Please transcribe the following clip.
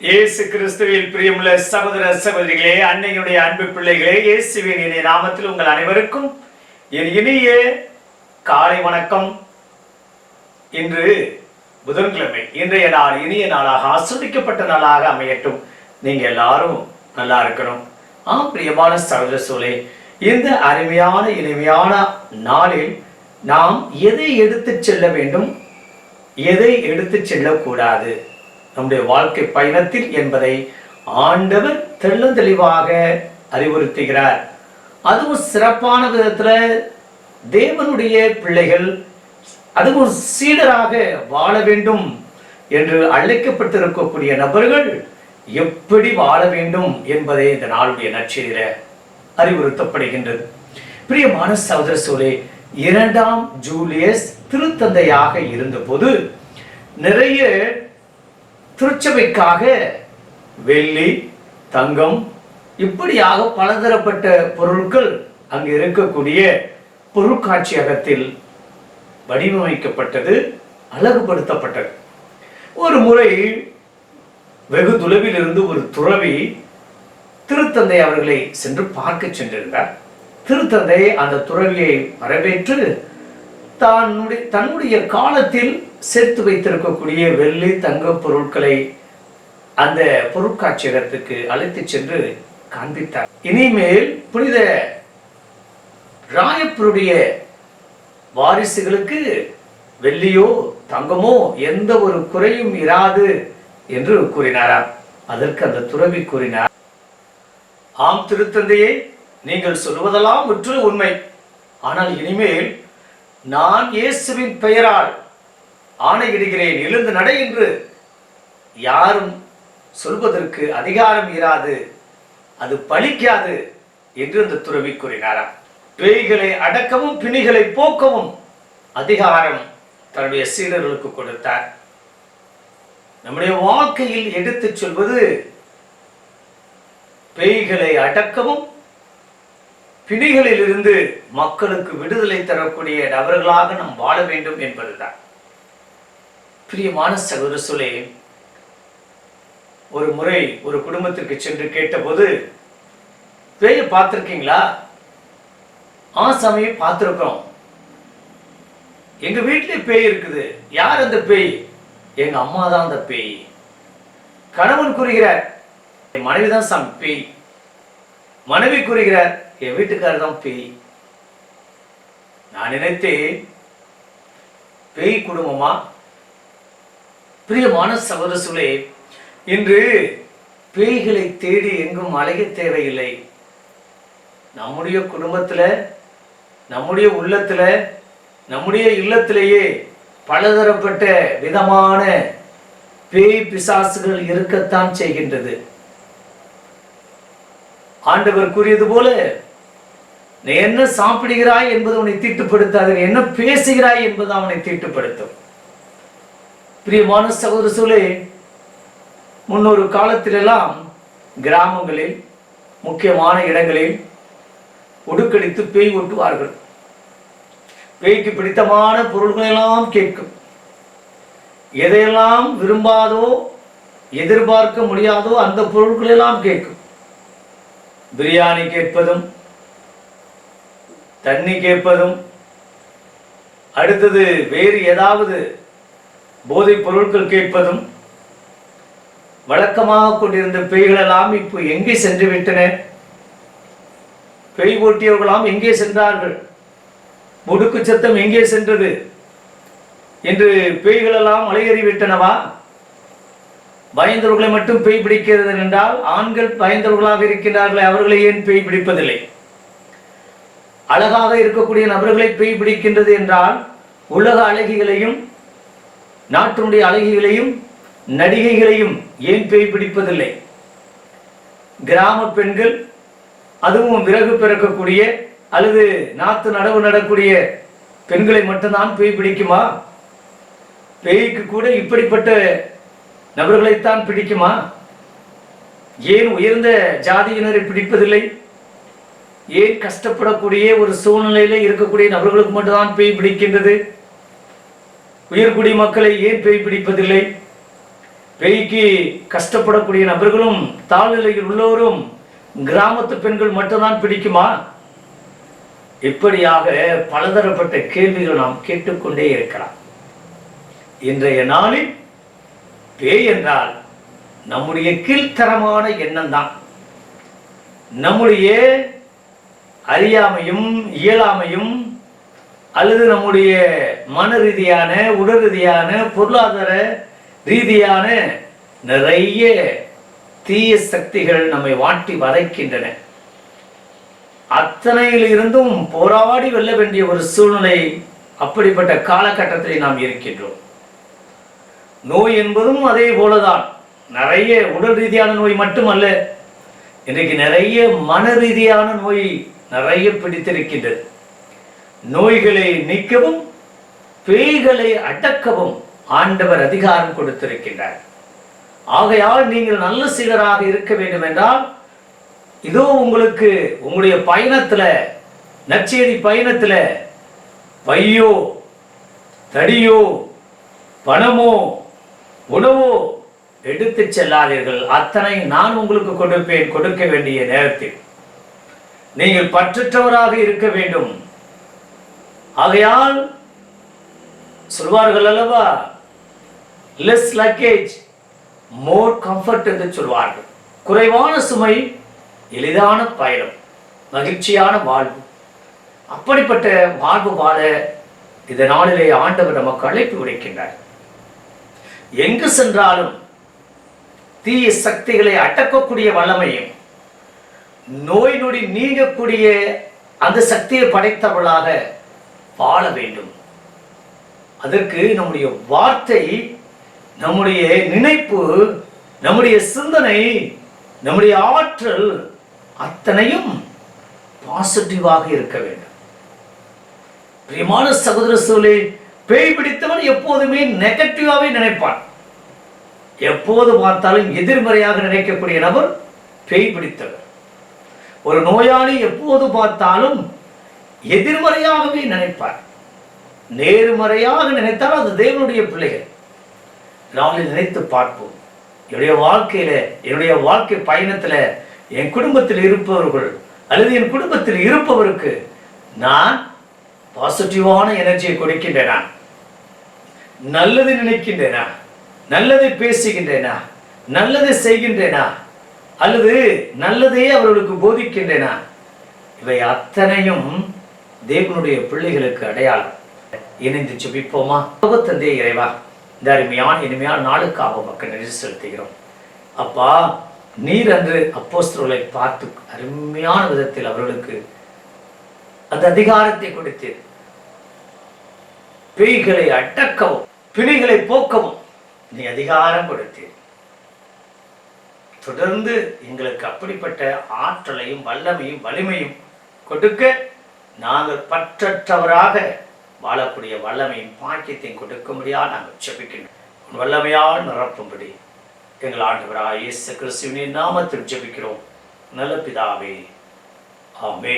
இயேசு கிறிஸ்துவில் பிரியமுள்ள சகோதர சகோதரிகளே அன்னையுடைய அன்பு பிள்ளைகளே இயேசுவின் இனிய நாமத்தில் உங்கள் அனைவருக்கும் என் இனிய காலை வணக்கம். இன்று புதன்கிழமை இன்றைய நாள் இனிய நாளாக ஆஸ்வதிக்கப்பட்ட நாளாக அமையட்டும். நீங்க எல்லாரும் நல்லா இருக்கணும். ஆம் பிரியமான சகோதர சோலே இந்த அருமையான இனிமையான நாளில் நாம் எதை எடுத்துச் செல்ல வேண்டும்? எதை எடுத்துச் செல்லக்கூடாது? நம்முடைய வாழ்க்கை பயணத்தில் என்பதை ஆண்டவர் தெள்ளந்தெளிவாக அறிவுறுத்துகிறார். அதுவும் சிறப்பான விதத்துல தேவனுடைய பிள்ளைகள் அதுவும் சீடராக வாழ வேண்டும் என்று அழைக்கப்பட்டிருக்கக்கூடிய நபர்கள் எப்படி வாழ வேண்டும் என்பதை இந்த நாளுடைய நற்செய்தியில அறிவுறுத்தப்படுகின்றது. பிரியமான சகோதர சோலே இரண்டாம் ஜூலியஸ் திருத்தந்தையாக இருந்தபோது நிறைய திருச்சபைக்காக வெள்ளி தங்கம் இப்படியாக பலதரப்பட்ட பொருட்கள் அங்கு இருக்கக்கூடிய பொருட்காட்சியகத்தில் வடிவமைக்கப்பட்டது அழகுபடுத்தப்பட்டது. ஒரு முறை வெகு தொலைவில் இருந்து ஒரு துறவி திருத்தந்தை அவர்களை சென்று பார்க்க சென்றிருந்தார். திருத்தந்தை அந்த துறவியை வரவேற்று தன்னுடைய தன்னுடைய காலத்தில் சேர்த்து வைத்திருக்கக்கூடிய வெள்ளி தங்க பொருட்களை அந்த பொருட்காட்சியகத்துக்கு அழைத்து சென்று காண்பித்தார். இனிமேல் புனித ராயப்பருடைய வாரிசுகளுக்கு வெள்ளியோ தங்கமோ எந்த ஒரு குறையும் இராது என்று கூறினாராம். அதற்கு அந்த துறவி கூறினார் ஆம் திருத்தந்தையே நீங்கள் சொல்வதெல்லாம் முற்று உண்மை. ஆனால் இனிமேல் நான் இயேசுவின் பெயரால் ஆணையிடுகிறேன் எழுந்து நடை என்று யாரும் சொல்வதற்கு அதிகாரம் இராது அது பலிக்காது என்று அந்த துறவி கூறினாராம். பேய்களை அடக்கவும் பிணிகளை போக்கவும் அதிகாரம் தன்னுடைய சீடர்களுக்கு கொடுத்தார். நம்முடைய வாழ்க்கையில் எடுத்துச் சொல்வது பேய்களை அடக்கவும் பிணிகளிலிருந்து மக்களுக்கு விடுதலை தரக்கூடிய நபர்களாக நாம் வாழ வேண்டும் என்பதுதான். பிரியமான சகோதர சொல்லே ஒரு முறை ஒரு குடும்பத்திற்கு சென்று கேட்டபோது பேய பார்த்துருக்கீங்களா? ஆ சாமியை பார்த்துருக்குறோம் எங்க வீட்டிலே பேய் இருக்குது. யார் அந்த பேய்? எங்க அம்மா தான் அந்த பேய். கணவன் கூறுகிறார். என் மனைவி தான் சாமி பேய். மனைவி கூறுகிறார். என் வீட்டுக்காரர் தான் பேய். நான் நினைத்தேன் பேய் குடும்பமா? பிரியமான சவரசுலே இன்று பேய்களை தேடி எங்கும் அலைய தேவையில்லை. நம்முடைய குடும்பத்தில் நம்முடைய உள்ளத்தில் நம்முடைய இல்லத்திலேயே பலதரப்பட்ட விதமான பேய் பிசாசுகள் இருக்கத்தான் செய்கின்றது. ஆண்டவர் கூறியது போல நீ என்ன சாப்பிடுகிறாய் என்பது அவனை தீட்டுப்படுத்தாது என்ன பேசுகிறாய் என்பது அவனை தீட்டுப்படுத்தும். பிரியமான சகோதர முன்னொரு காலத்திலெல்லாம் கிராமங்களில் முக்கியமான இடங்களில் உடுக்கடித்து பேய் ஒட்டுவார்கள் பேய்க்கு பிடித்தமான பொருள்களெல்லாம் கேட்கும். எதையெல்லாம் விரும்பாதோ எதிர்பார்க்க முடியாதோ அந்த பொருட்களெல்லாம் கேட்கும். பிரியாணி கேட்பதும் தண்ணி கேட்பதும் அடுத்தது வேறு ஏதாவது போதைப் பொருட்கள் கேட்பதும் வழக்கமாக கொண்டிருந்த பேய்களெல்லாம் இப்போ எங்கே சென்று விட்டன? பேய் ஓட்டியவர்களாம் எங்கே சென்றார்கள்? முடுக்கு சத்தம் எங்கே சென்றது? என்று பேய்களெல்லாம் அலையறி விட்டனவா பயந்தவர்களை மட்டும் பேய் பிடிக்கிறது என்றால் ஆண்கள் பயந்தவர்களாக இருக்கின்றார்களே அவர்களை ஏன் பேய் பிடிப்பதில்லை? அழகாக இருக்கக்கூடிய நபர்களை பேய் பிடிக்கின்றது என்றால் உலக அழகிகளையும் நாட்டினுடைய அழகிகளையும் நடிகைகளையும் ஏன் பேய் பிடிப்பதில்லை? கிராம பெண்கள் அதுவும் விறகு பிறக்கக்கூடிய அல்லது நாத்து நடவு நடக்கூடிய பெண்களை மட்டும்தான் பேய் பிடிக்குமா? பேய்க்கு கூட இப்படிப்பட்ட நபர்களைத்தான் பிடிக்குமா? ஏன் உயர்ந்த ஜாதியினரை பிடிப்பதில்லை? ஏன் கஷ்டப்படக்கூடிய ஒரு சூழ்நிலையில இருக்கக்கூடிய நபர்களுக்கு மட்டும்தான் பேய் பிடிக்கின்றது? உயர்குடி மக்களை ஏன் பேய் பிடிப்பதில்லை. பேய்க்கு கஷ்டப்படக்கூடிய நபர்களும் தாழ்நிலையில் உள்ளவரும் கிராமத்து பெண்கள் மட்டும்தான் பிடிக்குமா? இப்படியாக பலதரப்பட்ட கேள்விகள் நாம் கேட்டுக்கொண்டே இருக்கலாம். இன்றைய நாளில் பேய் என்றால் நம்முடைய கீழ்த்தரமான எண்ணம் தான் நம்முடைய அறியாமையும் இயலாமையும் அல்லது நம்முடைய மன ரீதியான உடல் ரீதியான பொருளாதார ரீதியான நிறைய தீய சக்திகள் நம்மை வாட்டி வதைக்கின்றன. அத்தனையில் இருந்தும் போராடி வெல்ல வேண்டிய ஒரு சூழ்நிலை அப்படிப்பட்ட காலகட்டத்தில் நாம் இருக்கின்றோம். நோய் என்பதும் அதே போலதான். நிறைய உடல் ரீதியான நோய் மட்டுமல்ல இன்றைக்கு நிறைய மன ரீதியான நோய் நிறைய பிடித்திருக்கின்றது. நோய்களை நீக்கவும் பேய்களை அடக்கவும் ஆண்டவர் அதிகாரம் கொடுத்திருக்கின்றார். ஆகையால் நீங்கள் நல்ல சீடராக இருக்க வேண்டும் என்றால் இதோ உங்களுக்கு உங்களுடைய பயணத்தில் நற்செய்தி பயணத்தில் பையோ தடியோ பணமோ உணவோ எடுத்து செல்லாதீர்கள். அத்தனை நான் உங்களுக்கு கொடுப்பேன். கொடுக்க வேண்டிய நேரத்தில். நீங்கள் பற்றற்றவராக இருக்க வேண்டும். ஆகையால் சொல்வார்கள் அல்லவா? லெஸ் லக்கேஜ் மோர் கம்ஃபர்ட் என்று சொல்வார்கள். குறைவான சுமை எளிதான பயணம் மகிழ்ச்சியான வாழ்வு. அப்படிப்பட்ட வாழ்வு வாழ இந்த நாளிலே ஆண்டவர் நமக்கு அழைப்பு விடுக்கின்றார். எங்கு சென்றாலும் தீய சக்திகளை அடக்கக்கூடிய வல்லமையும் நோய் நொடி நீங்கக்கூடிய அந்த சக்தியை படைத்தவளாக வாழ வேண்டும். அதற்கு நம்முடைய வார்த்தை நம்முடைய நினைப்பு நம்முடைய சிந்தனை நம்முடைய ஆற்றல் அத்தனையும் பாசிட்டிவாக இருக்க வேண்டும். பிரியமான சகோதர சூழலை பேய் பிடித்தவன் எப்போதுமே நெகட்டிவாகவே நினைப்பான். எப்போது பார்த்தாலும் எதிர்மறையாக நினைக்கக்கூடிய நபர் பேய் பிடித்தவர். ஒரு நோயாளி எப்போது பார்த்தாலும் எதிர்மறையாகவே நினைப்பார். நேர்மறையாக நினைத்தால் அது தேவனுடைய பிள்ளைகள். நாளில் நினைத்து பார்ப்போம். என்னுடைய வாழ்க்கையில என்னுடைய வாழ்க்கை பயணத்துல என் குடும்பத்தில் இருப்பவர்கள் அல்லது என் குடும்பத்தில் இருப்பவருக்கு நான் பாசிட்டிவான எனர்ஜியை கொடுக்கின்றேனா? நல்லது நினைக்கின்றேனா? நல்லதை பேசுகின்றேனா? நல்லதை செய்கின்றேனா? அல்லது நல்லதையே அவர்களுக்கு போதிக்கின்றேனா? இவை அத்தனையும் தேவனுடைய பிள்ளைகளுக்கு அடையாளம். இணைந்து ஜெபிப்போமா? தந்தை இறைவா இந்த அருமையான இனிமையான நாளுக்காக மக்கள் நன்றி செலுத்துகிறோம். அப்பா நீர் அன்று அப்போஸ்தர்களை பார்த்து அருமையான விதத்தில் அவர்களுக்கு அந்த அதிகாரத்தை கொடுத்தீர் பேய்களை அடக்கவும் பிணிகளை போக்கவும் நீ அதிகாரம் கொடுத்தீர் தொடர்ந்து எங்களுக்கு அப்படிப்பட்ட ஆற்றலையும் வல்லமையும் வலிமையும் கொடுக்க நாங்கள் பற்றற்றவராக வாழக்கூடிய வல்லமையும் பாக்கியத்தையும் கொடுக்கும்படியாக நாங்கள் ஜெபிக்கின்றோம். உன் வல்லமையால் நிரப்பும்படி எங்கள் ஆண்டவராக இயேசு கிறிஸ்துவின் நாமத்தில் ஜெபிக்கிறோம். நல்ல பிதாவே ஆமே